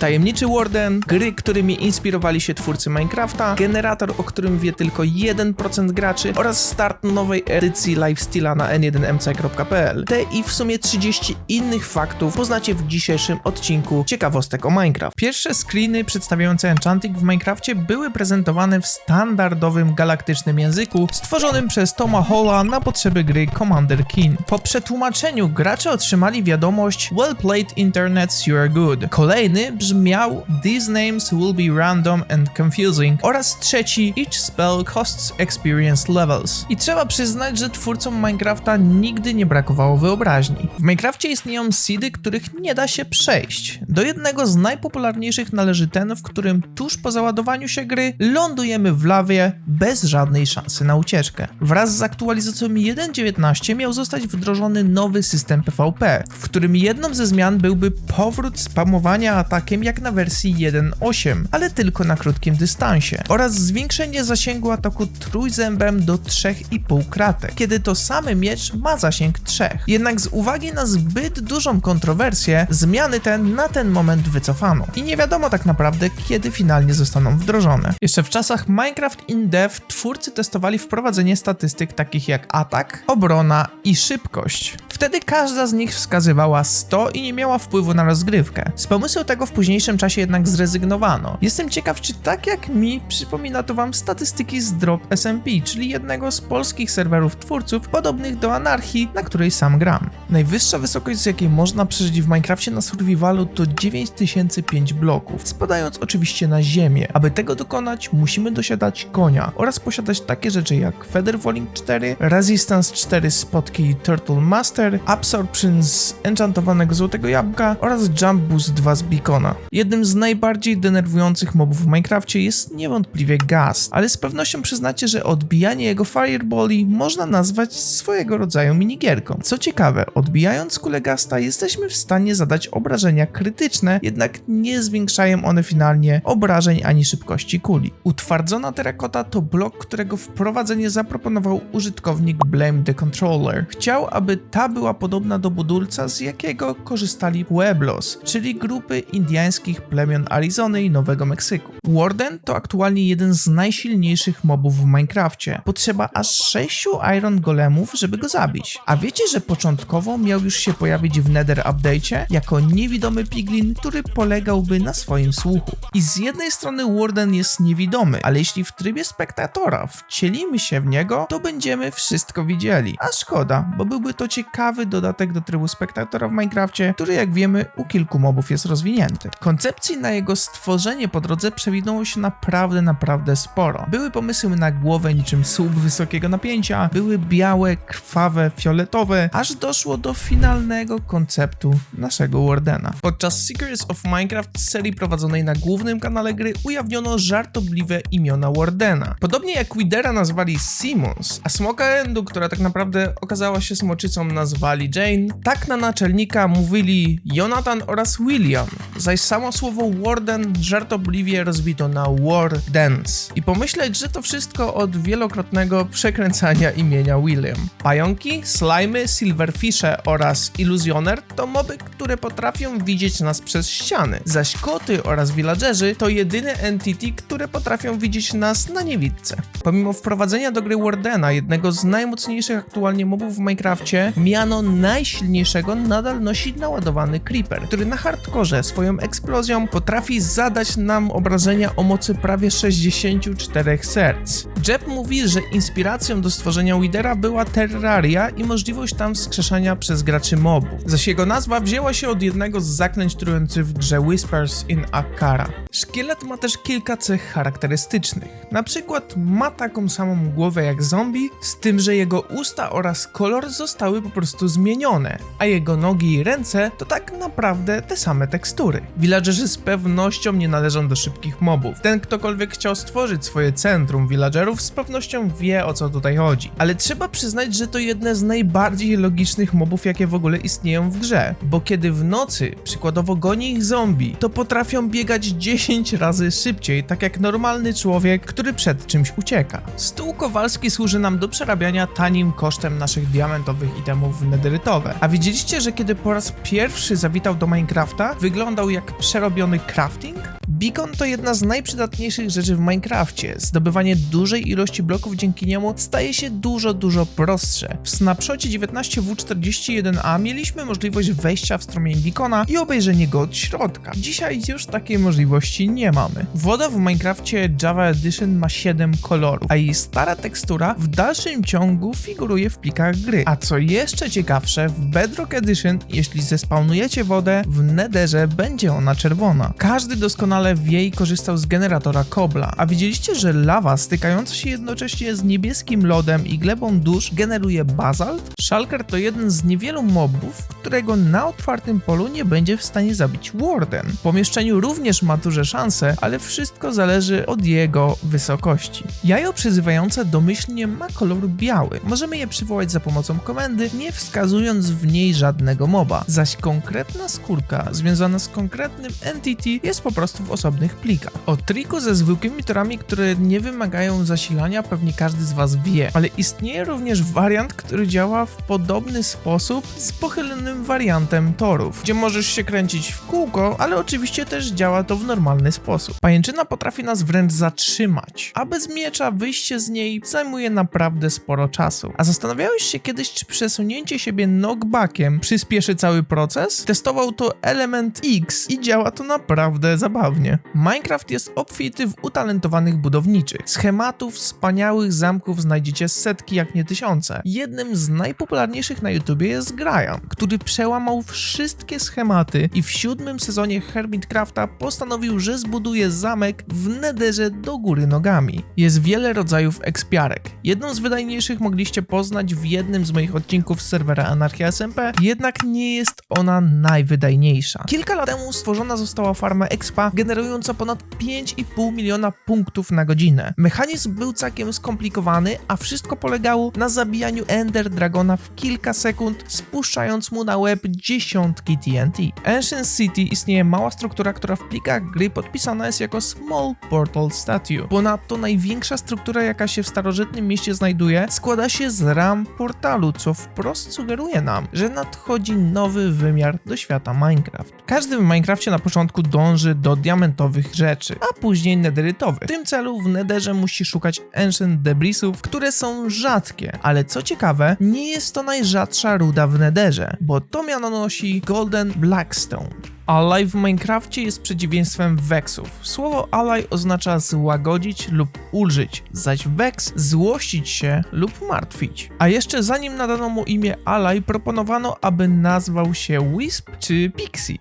Tajemniczy Warden, gry, którymi inspirowali się twórcy Minecrafta, generator, o którym wie tylko 1% graczy oraz start nowej edycji Lifesteala na n1mc.pl. Te i w sumie 30 innych faktów poznacie w dzisiejszym odcinku ciekawostek o Minecraft. Pierwsze screeny przedstawiające enchanting w Minecrafcie były prezentowane w standardowym galaktycznym języku stworzonym przez Toma Holla na potrzeby gry Commander Keen. Po przetłumaczeniu gracze otrzymali wiadomość Well played internet, you're good. Kolejny brzmiał These names will be random and confusing oraz trzeci Each spell costs experience levels. I trzeba przyznać, że twórcom Minecrafta nigdy nie brakowało wyobraźni. W Minecrafcie istnieją seedy, których nie da się przejść. Do jednego z najpopularniejszych należy ten, w którym tuż po załadowaniu się gry lądujemy w lawie bez żadnej szansy na ucieczkę. Wraz z aktualizacją 1.19 miał zostać wdrożony nowy system PvP, w którym jedną ze zmian byłby powrót spamowania atakiem jak na wersji 1.8, ale tylko na krótkim dystansie, oraz zwiększenie zasięgu ataku trójzębem do 3,5 kratek, kiedy to samy miecz ma zasięg 3. Jednak z uwagi na zbyt dużą kontrowersję, zmiany te na ten moment wycofano i nie wiadomo tak naprawdę kiedy finalnie zostaną wdrożone. Jeszcze w czasach Minecraft in Dev twórcy testowali wprowadzenie statystyk takich jak atak, obrona i szybkość. Wtedy każda z nich wskazywała 100 i nie miała wpływu na rozgrywkę. Z pomysłu tego w późniejszym czasie jednak zrezygnowano. Jestem ciekaw, czy tak jak mi przypomina to wam statystyki z Drop SMP, czyli jednego z polskich serwerów twórców podobnych do Anarchii, na której sam gram. Najwyższa wysokość, z jakiej można przeżyć w Minecrafcie na survivalu to 9005 bloków, spadając oczywiście na ziemię. Aby tego dokonać, musimy dosiadać konia oraz posiadać takie rzeczy jak Feather Falling 4, Resistance 4 spotki Turtle Master, Absorption z enchantowanego złotego jabłka oraz Jump Boost 2 z Beacona. Jednym z najbardziej denerwujących mobów w Minecrafcie jest niewątpliwie Gast, ale z pewnością przyznacie, że odbijanie jego fireballi można nazwać swojego rodzaju minigierką. Co ciekawe, odbijając kulę Gasta jesteśmy w stanie zadać obrażenia krytyczne, jednak nie zwiększają one finalnie obrażeń ani szybkości kuli. Utwardzona terakota to blok, którego wprowadzenie zaproponował użytkownik Blame the Controller. Chciał, aby ta była podobna do budulca, z jakiego korzystali Pueblos, czyli grupy plemion Arizony i Nowego Meksyku. Warden to aktualnie jeden z najsilniejszych mobów w Minecrafcie. Potrzeba aż 6 Iron Golemów, żeby go zabić. A wiecie, że początkowo miał już się pojawić w Nether Update'cie jako niewidomy piglin, który polegałby na swoim słuchu. I z jednej strony Warden jest niewidomy, ale jeśli w trybie spektatora wcielimy się w niego, to będziemy wszystko widzieli. A szkoda, bo byłby to ciekawy dodatek do trybu spektatora w Minecrafcie, który jak wiemy u kilku mobów jest rozwinięty. Koncepcji na jego stworzenie po drodze przewinęło się naprawdę, naprawdę sporo. Były pomysły na głowę niczym słup wysokiego napięcia, były białe, krwawe, fioletowe, aż doszło do finalnego konceptu naszego Wardena. Podczas Secrets of Minecraft serii prowadzonej na głównym kanale gry ujawniono żartobliwe imiona Wardena. Podobnie jak Widera nazwali Simmons, a Smoka Endu, która tak naprawdę okazała się smoczycą, nazwali Jane, tak na naczelnika mówili Jonathan oraz William, zaś samo słowo Warden żartobliwie rozbito na War Dance. I pomyśleć, że to wszystko od wielokrotnego przekręcania imienia William. Pająki, slimy, silverfishe oraz iluzjoner to moby, które potrafią widzieć nas przez ściany, zaś koty oraz villagerzy to jedyne entity, które potrafią widzieć nas na niewidce. Pomimo wprowadzenia do gry Wardena, jednego z najmocniejszych aktualnie mobów w Minecrafcie, miano najsilniejszego nadal nosi naładowany Creeper, który na hardkorze swoją eksplozją potrafi zadać nam obrażenia o mocy prawie 64 serc. Jeb mówi, że inspiracją do stworzenia Widera była Terraria i możliwość tam wskrzeszania przez graczy mobów, zaś jego nazwa wzięła się od jednego z zaklęć trujących w grze Whispers in Akara. Szkielet ma też kilka cech charakterystycznych. Na przykład ma taką samą głowę jak zombie, z tym, że jego usta oraz kolor zostały po prostu zmienione, a jego nogi i ręce to tak naprawdę te same tekstury. Villagerzy z pewnością nie należą do szybkich mobów. Ten ktokolwiek chciał stworzyć swoje centrum villagerów z pewnością wie o co tutaj chodzi. Ale trzeba przyznać, że to jedne z najbardziej logicznych mobów jakie w ogóle istnieją w grze, bo kiedy w nocy przykładowo goni ich zombie, to potrafią biegać 10 10 razy szybciej, tak jak normalny człowiek, który przed czymś ucieka. Stół kowalski służy nam do przerabiania tanim kosztem naszych diamentowych itemów nederytowe. A wiedzieliście, że kiedy po raz pierwszy zawitał do Minecrafta, wyglądał jak przerobiony crafting? Beacon to jedna z najprzydatniejszych rzeczy w Minecrafcie. Zdobywanie dużej ilości bloków dzięki niemu staje się dużo, dużo prostsze. W snapshocie 19W41A mieliśmy możliwość wejścia w strumień Beacona i obejrzenia go od środka. Dzisiaj już takiej możliwości nie mamy. Woda w Minecrafcie Java Edition ma 7 kolorów, a jej stara tekstura w dalszym ciągu figuruje w plikach gry. A co jeszcze ciekawsze, w Bedrock Edition, jeśli zespawnujecie wodę, w Netherze będzie ona czerwona. Każdy doskonale wie i korzystał z generatora Kobla. A widzieliście, że lawa stykająca się jednocześnie z niebieskim lodem i glebą dusz generuje bazalt? Shulker to jeden z niewielu mobów, którego na otwartym polu nie będzie w stanie zabić Warden. W pomieszczeniu również ma duże szanse, ale wszystko zależy od jego wysokości. Jajo przyzywające domyślnie ma kolor biały. Możemy je przywołać za pomocą komendy, nie wskazując w niej żadnego moba. Zaś konkretna skórka związana z konkretnym entity jest po prostu w osobnych plikach. O triku ze zwykłymi torami, które nie wymagają zasilania, pewnie każdy z Was wie, ale istnieje również wariant, który działa w podobny sposób z pochylonym wariantem torów, gdzie możesz się kręcić w kółko, ale oczywiście też działa to w normalny sposób. Pajęczyna potrafi nas wręcz zatrzymać, a bez miecza wyjście z niej zajmuje naprawdę sporo czasu. A zastanawiałeś się kiedyś, czy przesunięcie siebie knockbackiem przyspieszy cały proces? Testował to Element X i działa to naprawdę zabawnie. Minecraft jest obfity w utalentowanych budowniczych. Schematów wspaniałych zamków znajdziecie setki, jak nie tysiące. Jednym z najpopularniejszych na YouTubie jest Graham, który przełamał wszystkie schematy i w siódmym sezonie Hermitcrafta postanowił, że zbuduje zamek w Netherze do góry nogami. Jest wiele rodzajów ekspiarek. Jedną z wydajniejszych mogliście poznać w jednym z moich odcinków z serwera Anarchia SMP, jednak nie jest ona najwydajniejsza. Kilka lat temu stworzona została farma expa generująca ponad 5,5 miliona punktów na godzinę. Mechanizm był całkiem skomplikowany, a wszystko polegało na zabijaniu Ender Dragona w kilka sekund, spuszczając mu na łeb dziesiątki TNT. Ancient City istnieje mała struktura, która w plikach gry podpisana jest jako Small Portal Statue. Ponadto największa struktura, jaka się w starożytnym mieście znajduje, składa się z ram portalu, co wprost sugeruje nam, że nadchodzi nowy wymiar do świata Minecraft. Każdy w Minecrafcie na początku dąży do rzeczy, a później nederytowych. W tym celu w Netherze musi szukać Ancient Debrisów, które są rzadkie, ale co ciekawe, nie jest to najrzadsza ruda w Netherze, bo to miano nosi Golden Blackstone. Ally w Minecrafcie jest przeciwieństwem Vexów. Słowo ally oznacza złagodzić lub ulżyć, zaś Vex złościć się lub martwić. A jeszcze zanim nadano mu imię Ally, proponowano, aby nazwał się Wisp czy Pixie.